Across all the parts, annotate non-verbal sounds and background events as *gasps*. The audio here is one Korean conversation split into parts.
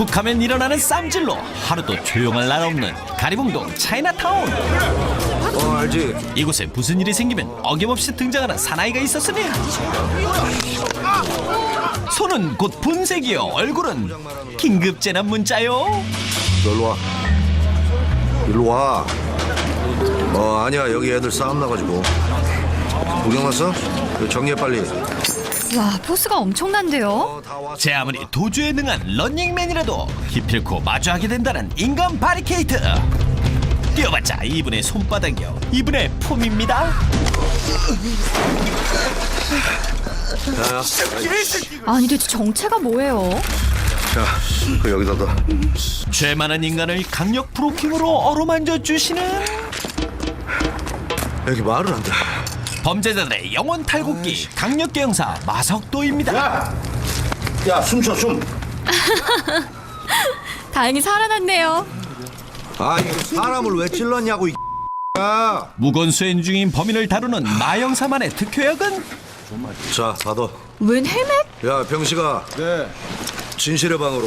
툭하면 일어나는 쌈질로 하루도 조용할 날 없는 가리봉동 차이나타운. 어 알지? 이곳에 무슨 일이 생기면 어김없이 등장하는 사나이가 있었으니? 손은 곧 분색이요. 얼굴은 긴급 재난 문자요. 너 일로 와. 일로 와. 어, 아니야. 여기 애들 싸움 나가지고. 구경 왔어? 이거 정리해 빨리 와 포스가 엄청난데요. 제 아무리 도주에 능한 런닝맨이라도 기필코 마주하게 된다는 인간 바리케이트. 뛰어봤자 이분의 손바닥이요. 이분의 폼입니다. 아니 대체 정체가 뭐예요? 자, 그 여기다 둬 죄 많은 인간을 강력 브로킹으로 어루만져 주시는 여기 말을 안돼 범죄자들의 영혼 탈곡기 강력계 형사 마석도입니다. 야! 숨 쉬어 숨. *laughs* 다행히 살아났네요. 아 이거 사람을 왜 찔렀냐고 이 야. 무건 수행 중인 범인을 다루는 마영사만의 특효약은? 자 받아. 웬 헬멧? 야 병식아 네. 진실의 방으로.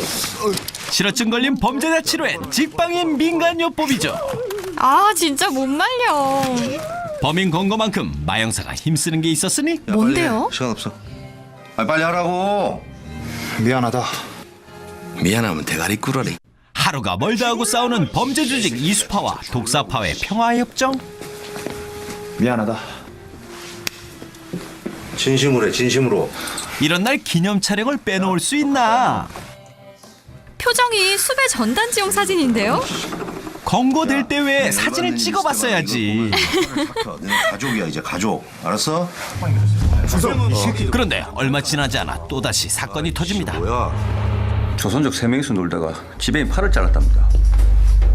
실어증 걸린 범죄자 치료엔 직방인 민간요법이죠. 아 진짜 못 말려. 범인 건거만큼 마영사가 힘쓰는 게 있었으니 야, 뭔데요? 빨리 해. 시간 없어 아 빨리 하라고 미안하다. 미안하면 대가리 꿇어리 하루가 멀다 하고 싸우는 범죄 조직 이수파와 독사파의 평화협정 미안하다. 진심으로 해 진심으로 이런 날 기념 촬영을 빼놓을 수 있나 표정이 수배 전단지용 사진인데요. 권고될 때 왜 사진을 찍어봤어야지 내 가족이야 이제 가족 알았어? 그런데 얼마 지나지 않아 또다시 사건이 터집니다 뭐야 조선족 세 명이서 놀다가 지배인 팔을 잘랐답니다.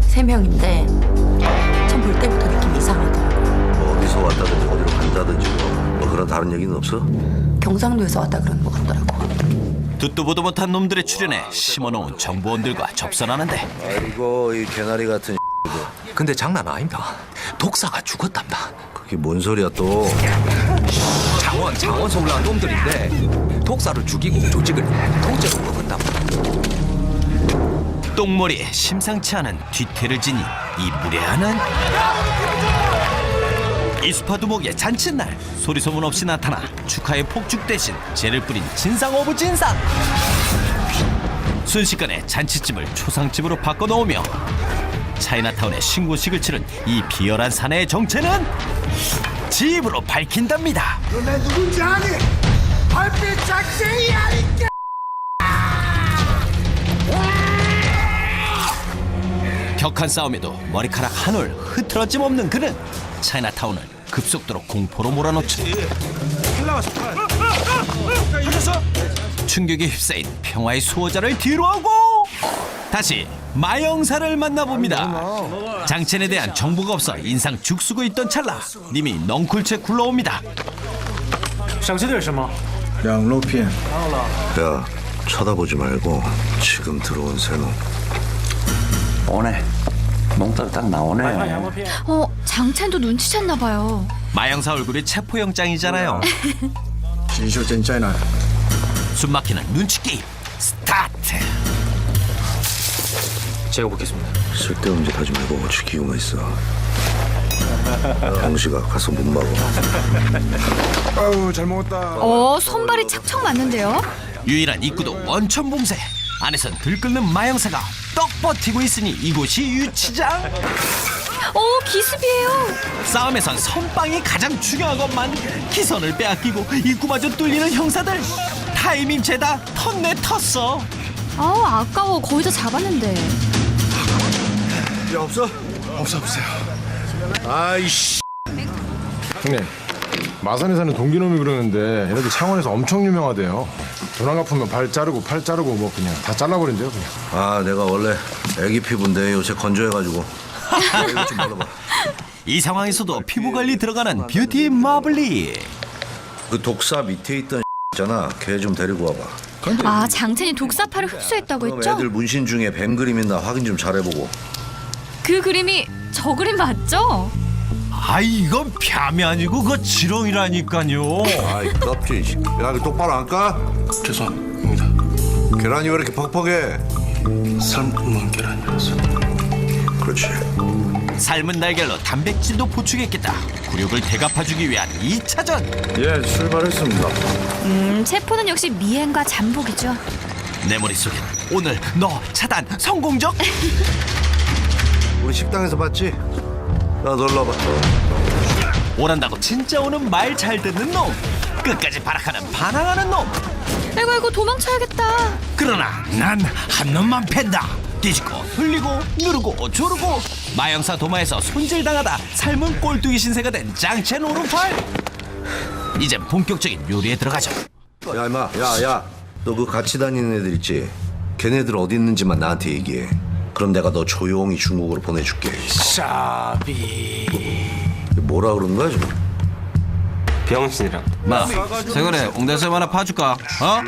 세 명인데 전볼 때부터 느낌이 이상하더라고. 뭐 어디서 왔다든지 어디로 간다든지 뭐, 뭐 그런 다른 얘기는 없어? 경상도에서 왔다 그러는 것 같더라고. 듣도 보도 못한 놈들의 출연에 심어놓은 정보원들과 접선하는데 아이고 이 개나리 같은 근데 장난 아닙니다. 독사가 죽었답니다. 그게 뭔 소리야 또 장원, 장원서 올라온 놈들인데 독사를 죽이고 조직을 통째로 먹었답니다. 똥머리에 심상치 않은 뒤태를 지니 이 무례하는 이수파 두목의 잔칫날 소리 소문 없이 나타나 축하의 폭죽 대신 죄를 뿌린 진상 오브 진상 순식간에 잔치집을 초상집으로 바꿔놓으며 차이나타운의 신고식을 치른 이 비열한 사내의 정체는 집으로 밝힌답니다 내 누군지 아니? 얼핏 작성이 아니까 격한 싸움에도 머리카락 한 올 흐트러짐 없는 그는 차이나타운을 급속도로 공포로 몰아넣죠. 충격에 휩싸인 평화의 수호자를 뒤로하고 다시 마영사를 만나봅니다. 장첸에 대한 정보가 없어 인상 죽쓰고 있던 찰나 님이 넝쿨채 굴러옵니다. 两肉片， 야 쳐다보지 말고 지금 들어온 새놈 오네. 몽따로 딱 나오네. 어 장첸도 눈치챘나 봐요. 마영사 얼굴이 체포영장이잖아요. 锦绣真在哪？ 숨막히는 눈치 게임 스타트. 제가 보겠습니다. 쓸데없는 짓 하지 말고 지키고만 있어 병식아 가서 문 막어 아우 잘 먹었다. 어 손발이 착착 맞는데요. 유일한 입구도 원천 봉쇄. 안에선 들끓는 마영사가 떡 버티고 있으니 이곳이 유치장. 오 어, 기습이에요. 싸움에선 선빵이 가장 중요하건만 기선을 빼앗기고 입구마저 뚫리는 형사들. 타이밍 죄다 턴내 텄어. 아우 아까워 거의 다 잡았는데. 야 없어? 없어 없어요. 아이씨 형님 마산에 사는 동기놈이 그러는데 얘네들 창원에서 엄청 유명하대요 돈 안 갚으면 발 자르고 팔 자르고 뭐 그냥 다 잘라버린대요 그냥 아 내가 원래 애기 피부인데 요새 건조해가지고 이거 좀 발라봐 이 상황에서도 피부 관리 들어가는 뷰티 마블리. 그 독사 밑에 있던 *laughs* 있잖아 걔 좀 데리고 와봐 아 장첸이 독사파를 흡수했다고 그럼 했죠? 애들 문신 중에 뱀 그림 있나 확인 좀 잘해보고 그 그림이 저 그림 맞죠? 아 이건 뺨이 아니고 그 지렁이라니까요. 아이 껍질 야 이거 똑바로 안 까? 죄송합니다. 계란이 왜 이렇게 퍽퍽해 삶은 계란이라서. 그렇지. 삶은 날개로 단백질도 보충했겠다. 굴욕을 대갚아주기 위한 2차전. 예, 출발했습니다. 음, 체포는 역시 미행과 잠복이죠. 내 머릿속엔 오늘 너 차단 성공적? *laughs* 우리 식당에서 봤지? 나 놀러 와봐. 오란다고 진짜 오는 말 잘 듣는 놈. 끝까지 발악하는 반항하는 놈. 아이고 아이고 도망쳐야겠다. 그러나 난 한 놈만 팬다. 뒤집고 흘리고 누르고 조르고 마영사 도마에서 손질당하다 삶은 꼴뚜기 신세가 된 짱첸 오른팔. 이젠 본격적인 요리에 들어가죠. 야 임마 야야 너 그 같이 다니는 애들 있지 걔네들 어디 있는지만 나한테 얘기해 그럼 내가 너 조용히 중국으로 보내줄게 샤비. 뭐라 그러는 거야 지금 병신이랑. 마, 최근에 옹대쌤 하나 파줄까? 어?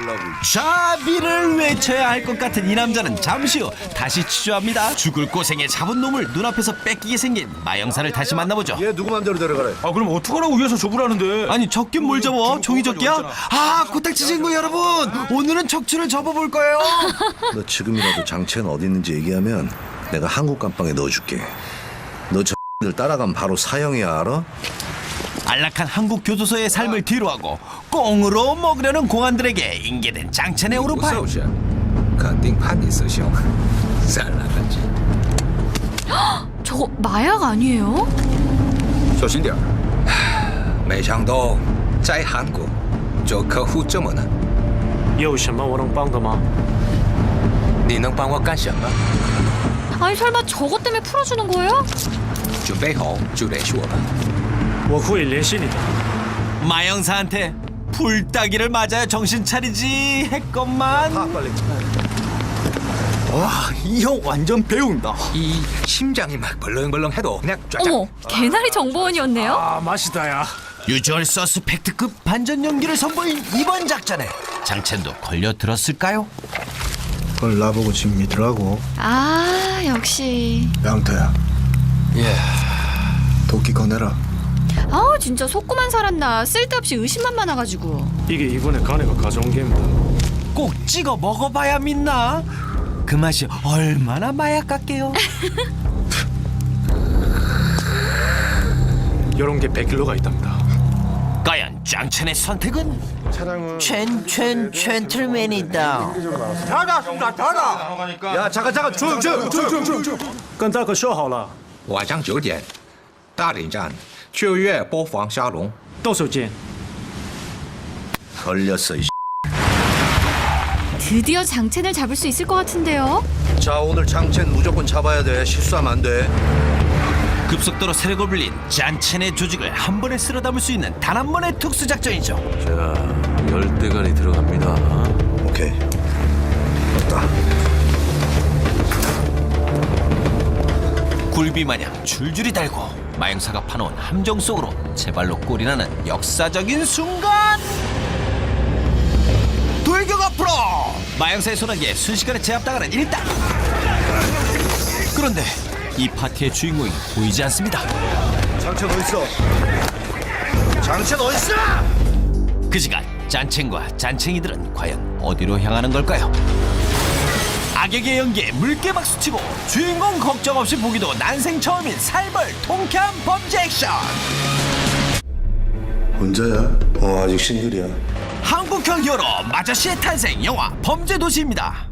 샤비를 외쳐야 할 것 같은 이 남자는 잠시 후 다시 취조합니다. 죽을 고생에 잡은 놈을 눈앞에서 뺏기게 생긴 마영사를 다시 만나보죠. 얘 누구 맘대로 데려가래 아, 그럼 어떡하라고 위에서 접으라는데? 아니 적긴 뭘 접어? 종이 접기야? 아 코딱지 친구 여러분 오늘은 척추를 접어볼 거예요. *laughs* 너 지금이라도 장첸 어디 있는지 얘기하면 내가 한국 감방에 넣어줄게 너 저들 *laughs* 따라가면 바로 사형이야 알아? 안락한 한국 교도소의 삶을 뒤로하고 꽁으로 먹으려는 공안들에게 인계된 장첸의 오른팔. 肯定判你死刑，善良的鸡， *laughs* *gasps* 저거 마약 아니에요? 小心点儿。没想到在韩国做客户这么难，有什么我能帮的吗？你能帮我干什么？ *sighs* 아니 설마 저것 때문에 풀어주는 거예요? 准备好就联系我吧。 뭐 워후의 내신이다. 마영사한테 불따기를 맞아야 정신 차리지 했건만. 아, 빨리. 와, 이 형 완전 배운다. 이 심장이 막 벌렁벌렁해도 그냥 쫙. 어머, 개나리 정보원이었네요. 아 맛이다야. 유주얼 서스펙트급 반전 연기를 선보인 이번 작전에 장첸도 걸려들었을까요? 그걸 나보고 지금 믿으라고. 아, 역시. 양태야, 예. 도끼 꺼내라. 아 진짜 속고만 살았나 쓸데없이 의심만 많아가지고. 이게 이번에 가네가 가져온 게입니다. 꼭 찍어 먹어봐야 믿나? 그 맛이 얼마나 마약 같게요? 이런 *laughs* 게 100kg가 있답니다. 과연 장첸의 선택은? 차량은 첸첸 젠틀맨이다 야 잠깐 잠깐 조용 조용 조용 조용 跟大哥说好了，晚上九点，大连站 秋月播放沙龙。到时候见。 걸렸어 이 드디어 장첸을 잡을 수 있을 것 같은데요. 자 오늘 장첸 무조건 잡아야 돼 실수하면 안돼 급속도로 세력을 불린 짠첸의 조직을 한 번에 쓸어 담을 수 있는 단 한 번의 특수 작전이죠. 제가 열대간이 들어갑니다. 오케이 됐다 굴비 마냥 줄줄이 달고 마영사가 파놓은 함정 속으로 제 발로 꼴이나는 역사적인 순간! 돌격 앞으로! 마영사의 소나기에 순식간에 제압당하는 일당! 그런데 이 파티의 주인공이 보이지 않습니다. 장첸 어딨어? 장첸 어딨어? 그 시간 짠챙과 짠챙이들은 과연 어디로 향하는 걸까요? 악역의 연기에 물개 박수치고 주인공 걱정 없이 보기도 난생 처음인 살벌 통쾌한 범죄 액션. 혼자야? 어 아직 싱글이야. 한국형 히어로 마저씨의 탄생 영화 범죄도시입니다